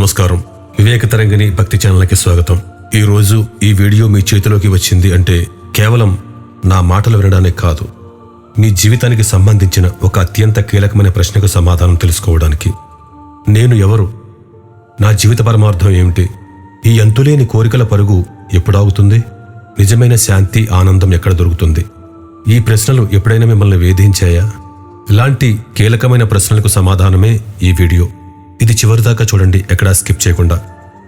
నమస్కారం. వివేక తరంగిణి భక్తి ఛానల్కి స్వాగతం. ఈ రోజు ఈ వీడియో మీ చేతిలోకి వచ్చింది అంటే కేవలం నా మాటలు వినడానికి కాదు. మీ జీవితానికి సంబంధించిన ఒక అత్యంత కీలకమైన ప్రశ్నకు సమాధానం తెలుసుకోవడానికి నేను ఎవరు? నా జీవిత పరమార్థం ఏమిటి? ఈ అంతులేని కోరికల పరుగు ఎప్పుడాగుతుంది? నిజమైన శాంతి ఆనందం ఎక్కడ దొరుకుతుంది? ఈ ప్రశ్నలు ఎప్పుడైనా మిమ్మల్ని వేధించాయా? ఇలాంటి కీలకమైన ప్రశ్నలకు సమాధానమే ఈ వీడియో. ఇది చివరిదాకా చూడండి ఎక్కడా స్కిప్ చేయకుండా.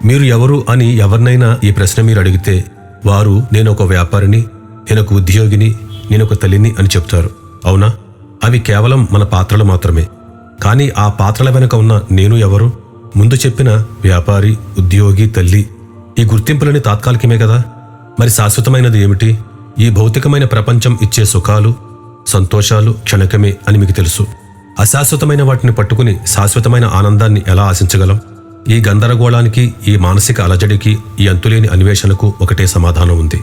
మీరు ఎవరు అని ఎవరినైనా ఈ ప్రశ్న మీరు అడిగితే వారు నేను ఒక వ్యాపారిని నేనొక ఉద్యోగిని నేనొక తల్లిని అని చెప్తారు. అవునా? అవి కేవలం మన పాత్రలు మాత్రమే. కానీ ఆ పాత్రల వెనుక ఉన్న నేను ఎవరు? ముందు చెప్పిన వ్యాపారి ఉద్యోగి తల్లి ఈ గుర్తింపులని తాత్కాలికమే కదా? మరి శాశ్వతమైనది ఏమిటి? ఈ భౌతికమైన ప్రపంచం ఇచ్చే సుఖాలు సంతోషాలు క్షణకమే అని మీకు తెలుసు. అశాశ్వతమైన వాటిని పట్టుకుని శాశ్వతమైన ఆనందాన్ని ఎలా ఆశించగలం? ఈ గందరగోళానికి ఈ మానసిక అలజడికి ఈ అంతులేని అన్వేషణకు ఒకటే సమాధానం ఉంది.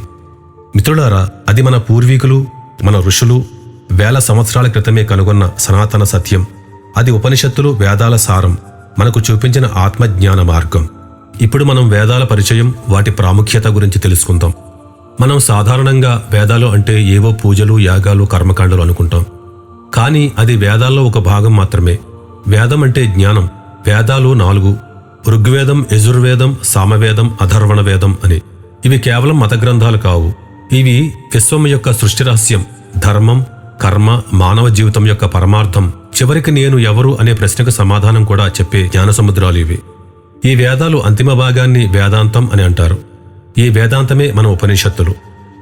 మిత్రులారా అది మన పూర్వీకులు మన ఋషులు వేల సంవత్సరాల క్రితమే కనుగొన్న సనాతన సత్యం. అది ఉపనిషత్తులు వేదాల సారం మనకు చూపించిన ఆత్మజ్ఞాన మార్గం. ఇప్పుడు మనం వేదాల పరిచయం వాటి ప్రాముఖ్యత గురించి తెలుసుకుందాం. మనం సాధారణంగా వేదాలు అంటే ఏవో పూజలు యాగాలు కర్మకాండలు అనుకుంటాం. కానీ అది వేదాల్లో ఒక భాగం మాత్రమే. వేదం అంటే జ్ఞానం. వేదాలు నాలుగు. ఋగ్వేదం యజుర్వేదం సామవేదం అధర్వణ వేదం అని. ఇవి కేవలం మత గ్రంథాలు కావు. ఇవి విశ్వం యొక్క సృష్టి రహస్యం. ధర్మం కర్మ మానవ జీవితం యొక్క పరమార్థం. చివరికి నేను ఎవరు అనే ప్రశ్నకు సమాధానం కూడా చెప్పే జ్ఞాన సముద్రాలు ఇవి. ఈ వేదాలు అంతిమ భాగాన్ని వేదాంతం అని అంటారు. ఈ వేదాంతమే మన ఉపనిషత్తులు.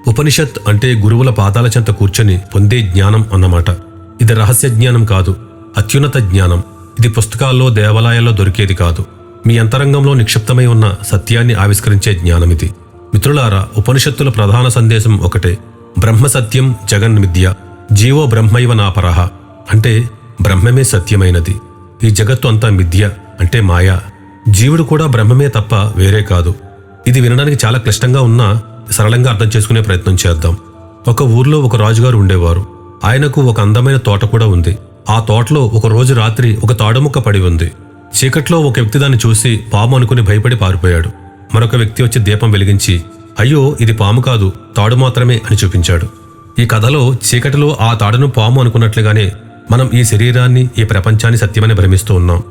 ఉపనిషత్ అంటే గురువుల పాదాల చెంత కూర్చొని పొందే జ్ఞానం అన్నమాట. ఇది రహస్య జ్ఞానం కాదు అత్యున్నత జ్ఞానం. ఇది పుస్తకాల్లో దేవాలయాల్లో దొరికేది కాదు. మీ అంతరంగంలో నిక్షిప్తమై ఉన్న సత్యాన్ని ఆవిష్కరించే జ్ఞానం ఇది మిత్రులారా ఉపనిషత్తుల ప్రధాన సందేశం ఒకటే. బ్రహ్మ సత్యం జగన్ విద్య జీవో బ్రహ్మైవ నాపరహ. అంటే బ్రహ్మమే సత్యమైనది. ఈ జగత్తు అంతా మిథ్య అంటే మాయా. జీవుడు కూడా బ్రహ్మమే తప్ప వేరే కాదు. ఇది వినడానికి చాలా క్లిష్టంగా ఉన్నా సరళంగా అర్థం చేసుకునే ప్రయత్నం చేద్దాం. ఒక ఊర్లో ఒక రాజుగారు ఉండేవారు. ఆయనకు ఒక అందమైన తోట కూడా ఉంది. ఆ తోటలో ఒక రోజు రాత్రి ఒక తాడుముక్క పడి ఉంది. చీకట్లో ఒక వ్యక్తి దాన్ని చూసి పాము అనుకుని భయపడి పారిపోయాడు. మరొక వ్యక్తి వచ్చి దీపం వెలిగించి అయ్యో ఇది పాము కాదు తాడు మాత్రమే అని చూపించాడు. ఈ కథలో చీకటిలో ఆ తాడును పాము అనుకున్నట్లుగానే మనం ఈ శరీరాన్ని ఈ ప్రపంచాన్ని సత్యమని భ్రమిస్తూ ఉన్నాం.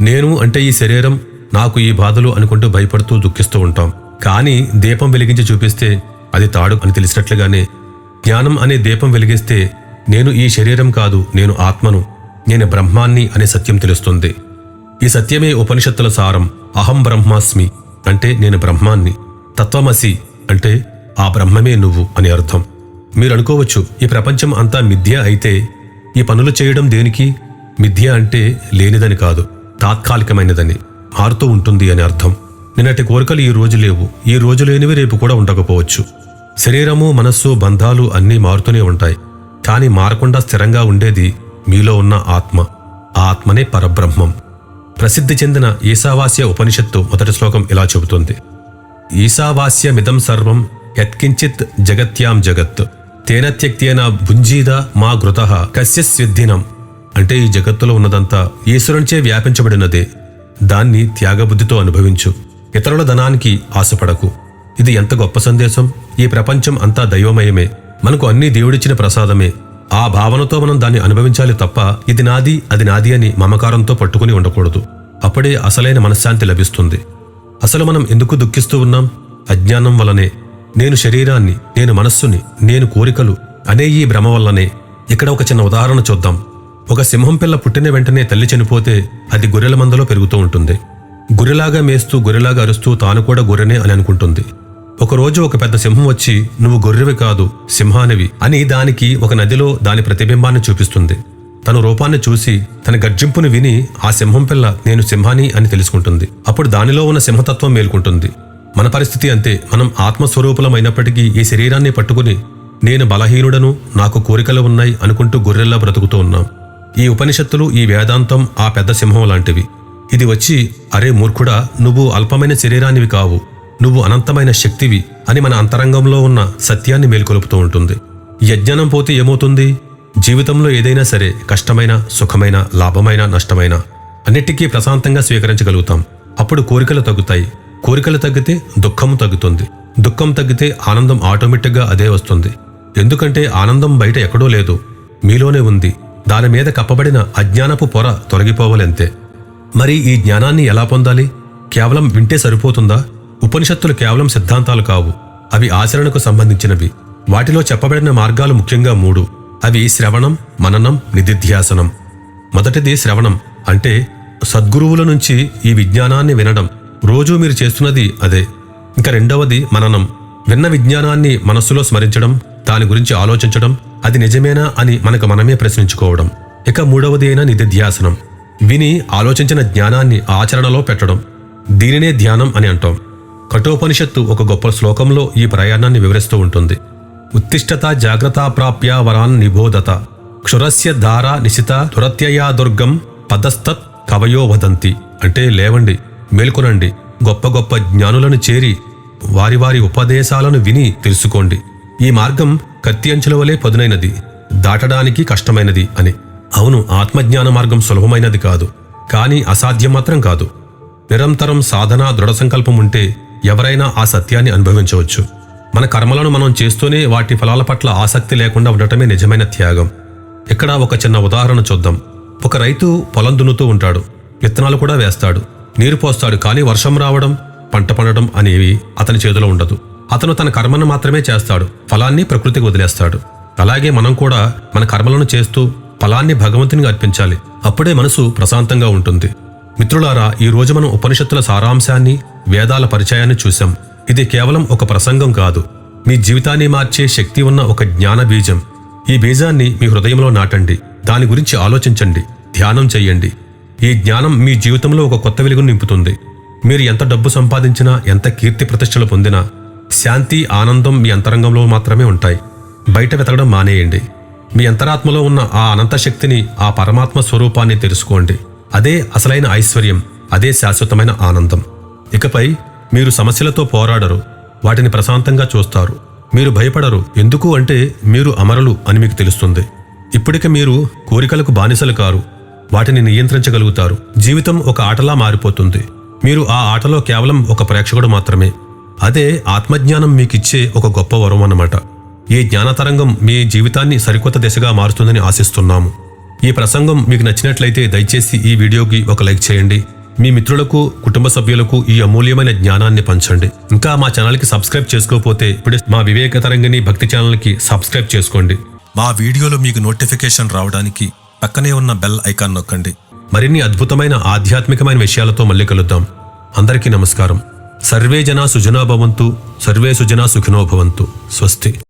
నేను అంటే ఈ శరీరం నాకు ఈ బాధలు అనుకుంటూ భయపడుతూ దుఃఖిస్తూ ఉంటాం. కానీ దీపం వెలిగించి చూపిస్తే అది తాడు అని తెలిసినట్లుగానే జ్ఞానం అనే దీపం వెలిగిస్తే నేను ఈ శరీరం కాదు నేను ఆత్మను. నేను బ్రహ్మాన్ని అనే సత్యం తెలుస్తుంది. ఈ సత్యమే ఉపనిషత్తుల సారం. అహం బ్రహ్మాస్మి అంటే నేను బ్రహ్మాన్ని. తత్వమసి అంటే ఆ బ్రహ్మమే నువ్వు అని అర్థం. మీరు అనుకోవచ్చు ఈ ప్రపంచం అంతా మిథ్య అయితే ఈ పనులు చేయడం దేనికి? మిథ్య అంటే లేనిదని కాదు తాత్కాలికమైనదని మారుతూ ఉంటుంది అని అర్థం. నిన్నటి కోరికలు ఈ రోజు లేవు. ఈ రోజు లేనివి రేపు కూడా ఉండకపోవచ్చు. శరీరము మనస్సు బంధాలు అన్నీ మారుతూనే ఉంటాయి. కానీ మారకుండా స్థిరంగా ఉండేది మీలో ఉన్న ఆత్మ. ఆ ఆత్మనే పరబ్రహ్మం. ప్రసిద్ధి చెందిన ఈశావాస్య ఉపనిషత్తు మొదటి శ్లోకం ఇలా చెబుతుంది. ఈశావాస్యమిదం సర్వం యత్కించిత్ జగత్యాం జగత్. తేన త్యక్తేన భుంజీద మా గృత కస్య సిద్ధినం అంటే ఈ జగత్తులో ఉన్నదంతా ఈశ్వరునిచే వ్యాపించబడినదే. దాన్ని త్యాగబుద్ధితో అనుభవించు. ఇతరుల ధనానికి ఆశపడకు. ఇది ఎంత గొప్ప సందేశం? ఈ ప్రపంచం అంతా దైవమయమే. మనకు అన్నీ దేవుడిచ్చిన ప్రసాదమే. ఆ భావనతో మనం దాన్ని అనుభవించాలి తప్ప ఇది నాది అది నాది అని మమకారంతో పట్టుకుని ఉండకూడదు. అప్పుడే అసలైన మనశ్శాంతి లభిస్తుంది. అసలు మనం ఎందుకు దుఃఖిస్తూ ఉన్నాం? అజ్ఞానం వల్లనే నేను శరీరాన్ని నేను మనస్సుని నేను కోరికలు అనే ఈ భ్రమ వల్లనే. ఇక్కడ ఒక చిన్న ఉదాహరణ చూద్దాం. ఒక సింహం పిల్ల పుట్టిన వెంటనే తల్లి చనిపోతే అది గొర్రెల మందలో పెరుగుతూ ఉంటుంది. గొర్రెలాగా మేస్తూ గొర్రెలాగా అరుస్తూ తాను కూడా గొర్రెనే అని అనుకుంటుంది. ఒకరోజు ఒక పెద్ద సింహం వచ్చి నువ్వు గొర్రెవి కాదు సింహానివి అని దానికి ఒక నదిలో దాని ప్రతిబింబాన్ని చూపిస్తుంది. తన రూపాన్ని చూసి తన గర్జింపును విని ఆ సింహం పిల్ల నేను సింహాని అని తెలుసుకుంటుంది. అప్పుడు దానిలో ఉన్న సింహతత్వం మేల్కొంటుంది. మన పరిస్థితి అంతే. మనం ఆత్మస్వరూపులమైనప్పటికీ ఈ శరీరాన్ని పట్టుకుని నేను బలహీనుడను నాకు కోరికలు ఉన్నాయి అనుకుంటూ గొర్రెల్లా బ్రతుకుతూ ఉన్నాం. ఈ ఉపనిషత్తులు ఈ వేదాంతం ఆ పెద్ద సింహం లాంటివి. ఇది వచ్చి అరే మూర్ఖుడా నువ్వు అల్పమైన శరీరానివి కావు. నువ్వు అనంతమైన శక్తివి అని మన అంతరంగంలో ఉన్న సత్యాన్ని మేల్కొలుపుతూ ఉంటుంది. యజ్ఞానం పోతే ఏమవుతుంది? జీవితంలో ఏదైనా సరే కష్టమైన సుఖమైన లాభమైన నష్టమైన అన్నిటికీ ప్రశాంతంగా స్వీకరించగలుగుతాం. అప్పుడు కోరికలు తగ్గుతాయి. కోరికలు తగ్గితే దుఃఖం తగ్గుతుంది. దుఃఖం తగ్గితే ఆనందం ఆటోమేటిక్గా అదే వస్తుంది. ఎందుకంటే ఆనందం బయట ఎక్కడో లేదు. మీలోనే ఉంది. దాని మీద కప్పబడిన అజ్ఞానపు పొర తొలగిపోవాలంతే. మరి ఈ జ్ఞానాన్ని ఎలా పొందాలి? కేవలం వింటే సరిపోతుందా? ఉపనిషత్తులు కేవలం సిద్ధాంతాలు కావు. అవి ఆచరణకు సంబంధించినవి. వాటిలో చెప్పబడిన మార్గాలు ముఖ్యంగా మూడు. అవి శ్రవణం మననం నిధిధ్యాసనం. మొదటిది శ్రవణం అంటే సద్గురువుల నుంచి ఈ విజ్ఞానాన్ని వినడం. రోజూ మీరు చేస్తున్నది అదే. ఇంకా రెండవది మననం. విన్న విజ్ఞానాన్ని మనస్సులో స్మరించడం దాని గురించి ఆలోచించడం అది నిజమేనా అని మనకు మనమే ప్రశ్నించుకోవడం. ఇక మూడవది అయిన నిధిధ్యాసనం. విని ఆలోచించిన జ్ఞానాన్ని ఆచరణలో పెట్టడం. దీనినే ధ్యానం అని అంటాం. కఠోపనిషత్తు ఒక గొప్ప శ్లోకంలో ఈ ప్రయాణాన్ని వివరిస్తూ ఉంటుంది. ఉత్తిష్టత జాగ్రత్తాప్రాప్య వరాన్ నిబోధత. క్షురస్య ధార నిశిత దురత్యయా దుర్గం పదస్తత్ కవయో వదంతి. అంటే లేవండి మేల్కొనండి గొప్ప గొప్ప జ్ఞానులను చేరి వారి వారి ఉపదేశాలను విని తెలుసుకోండి. ఈ మార్గం కత్తి అంచుల వలె పదునైనది దాటడానికి కష్టమైనది అని. అవును ఆత్మజ్ఞాన మార్గం సులభమైనది కాదు కానీ అసాధ్యం మాత్రం కాదు. నిరంతరం సాధన దృఢ సంకల్పం ఉంటే ఎవరైనా ఆ సత్యాన్ని అనుభవించవచ్చు. మన కర్మలను మనం చేస్తూనే వాటి ఫలాల పట్ల ఆసక్తి లేకుండా ఉండటమే నిజమైన త్యాగం. ఇక్కడ ఒక చిన్న ఉదాహరణ చూద్దాం. ఒక రైతు పొలం దున్నుతూ ఉంటాడు. విత్తనాలు కూడా వేస్తాడు. నీరు పోస్తాడు కానీ వర్షం రావడం పంట పండడం అనేవి అతని చేతిలో ఉండదు. అతను తన కర్మను మాత్రమే చేస్తాడు. ఫలాన్ని ప్రకృతికి వదిలేస్తాడు. అలాగే మనం కూడా మన కర్మలను చేస్తూ ఫలాన్ని భగవంతునికి అర్పించాలి. అప్పుడే మనసు ప్రశాంతంగా ఉంటుంది. మిత్రులారా ఈ రోజు మనం ఉపనిషత్తుల సారాంశాన్ని వేదాల పరిచయాన్ని చూశాం. ఇది కేవలం ఒక ప్రసంగం కాదు. మీ జీవితాన్ని మార్చే శక్తి ఉన్న ఒక జ్ఞాన బీజం. ఈ బీజాన్ని మీ హృదయంలో నాటండి. దాని గురించి ఆలోచించండి. ధ్యానం చేయండి. ఈ జ్ఞానం మీ జీవితంలో ఒక కొత్త వెలుగును నింపుతుంది. మీరు ఎంత డబ్బు సంపాదించినా ఎంత కీర్తి ప్రతిష్టలు పొందినా శాంతి ఆనందం మీ అంతరంగంలో మాత్రమే ఉంటాయి. బయట వెతకడం మానేయండి. మీ అంతరాత్మలో ఉన్న ఆ అనంత శక్తిని ఆ పరమాత్మ స్వరూపాన్ని తెలుసుకోండి. అదే అసలైన ఐశ్వర్యం అదే శాశ్వతమైన ఆనందం. ఇకపై మీరు సమస్యలతో పోరాడరు వాటిని ప్రశాంతంగా చూస్తారు. మీరు భయపడరు ఎందుకు అంటే మీరు అమరులు అని మీకు తెలుస్తుంది. ఇప్పటిక మీరు కోరికలకు బానిసలు కారు వాటిని నియంత్రించగలుగుతారు. జీవితం ఒక ఆటలా మారిపోతుంది. మీరు ఆ ఆటలో కేవలం ఒక ప్రేక్షకుడు మాత్రమే. అదే ఆత్మజ్ఞానం మీకిచ్చే ఒక గొప్ప వరం అన్నమాట. ఈ జ్ఞానతరంగం మీ జీవితాన్ని సరికొత్త దిశగా మారుతుందని ఆశిస్తున్నాము. ఈ ప్రసంగం మీకు నచ్చినట్లయితే దయచేసి ఈ వీడియోకి ఒక లైక్ చేయండి. మీ మిత్రులకు కుటుంబ సభ్యులకు ఈ అమూల్యమైన జ్ఞానాన్ని పంచండి. ఇంకా మా ఛానల్కి సబ్స్క్రైబ్ చేసుకోకపోతే ఇప్పుడే మా వివేక తరంగిణి భక్తి ఛానల్కి సబ్స్క్రైబ్ చేసుకోండి. మా వీడియోలో మీకు నోటిఫికేషన్ రావడానికి పక్కనే ఉన్న బెల్ ఐకాన్ నొక్కండి. మరిన్ని అద్భుతమైన ఆధ్యాత్మికమైన విషయాలతో మళ్ళీ కలుద్దాం. అందరికీ నమస్కారం. సర్వే జనా సుజనా భవంతు సర్వే సుజనా సుఖినో భవంతు. స్వస్తి.